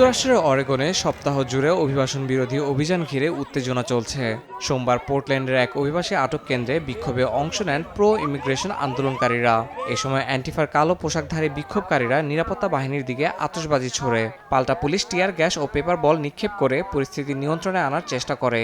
যুক্তরাষ্ট্রের অরেগনে সপ্তাহ জুড়ে অভিবাসন বিরোধী অভিযান ঘিরে উত্তেজনা চলছে। সোমবার পোর্টল্যান্ডের এক অভিবাসী আটক কেন্দ্রে বিক্ষোভে অংশ নেন প্রো ইমিগ্রেশন আন্দোলনকারীরা। এ সময় অ্যান্টিফার কালো পোশাকধারী বিক্ষোভকারীরা নিরাপত্তা বাহিনীর দিকে আতসবাজি ছোড়ে। পাল্টা পুলিশ টিয়ার গ্যাস ও পেপার বল নিক্ষেপ করে পরিস্থিতি নিয়ন্ত্রণে আনার চেষ্টা করে।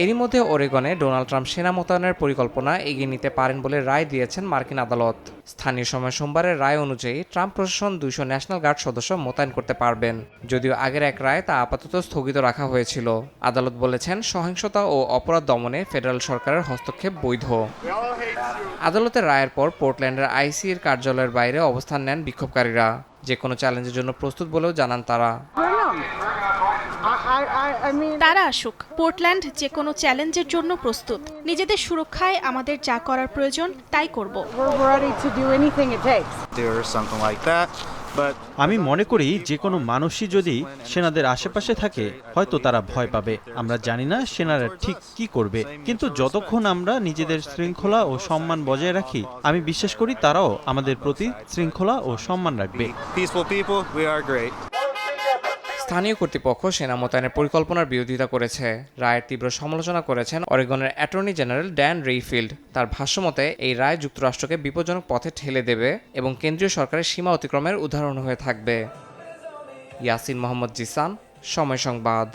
এরই মধ্যে ওরেগনে ডোনাল্ড ট্রাম্প সেনা মোতায়েনের পরিকল্পনা এগিয়ে নিতে পারেন বলে রায় দিয়েছেন মার্কিন আদালত। স্থানীয় সময় সোমবারের রায় অনুযায়ী ট্রাম্প প্রশাসন দুইশো ন্যাশনাল গার্ড সদস্য মোতায়েন করতে পারবেন, যদিও আগের এক রায় তা আপাতত স্থগিত রাখা হয়েছিল। আদালত বলেছেন, সহিংসতা ও অপরাধ দমনে ফেডারেল সরকারের হস্তক্ষেপ বৈধ। আদালতের রায়ের পর পোর্টল্যান্ডের আইসিএর কার্যালয়ের বাইরে অবস্থান নেন বিক্ষোভকারীরা। যে কোনো চ্যালেঞ্জের জন্য প্রস্তুত বলেও জানান তারা। তারা আসুক। পোর্টল্যান্ড যে কোনো চ্যালেঞ্জের জন্য প্রস্তুত। নিজেদের সুরক্ষায় আমাদের যা করার প্রয়োজন তাই করব। আমি মনে করি যে কোনো মানুষই যদি সেনাদের আশেপাশে থাকে হয়তো তারা ভয় পাবে। আমরা জানি না সেনারা ঠিক কি করবে। কিন্তু যতক্ষণ আমরা নিজেদের শৃঙ্খলা ও সম্মান বজায় রাখি আমি বিশ্বাস করি তারাও আমাদের প্রতি শৃঙ্খলা ও সম্মান রাখবে। স্থানীয় কর্তৃপক্ষ সেনা মোতায়েনের পরিকল্পনার বিরোধিতা করেছে। রায়ের তীব্র সমালোচনা করেছেন অরেগনের অ্যাটর্নি জেনারেল ড্যান রেইফিল্ড। তার ভাষ্যমতে এই রায় যুক্তরাষ্ট্রকে বিপজ্জনক পথে ঠেলে দেবে এবং কেন্দ্রীয় সরকারের সীমা অতিক্রমের উদাহরণ হয়ে থাকবে। ইয়াসিন মোহাম্মদ জিসান, সময় সংবাদ।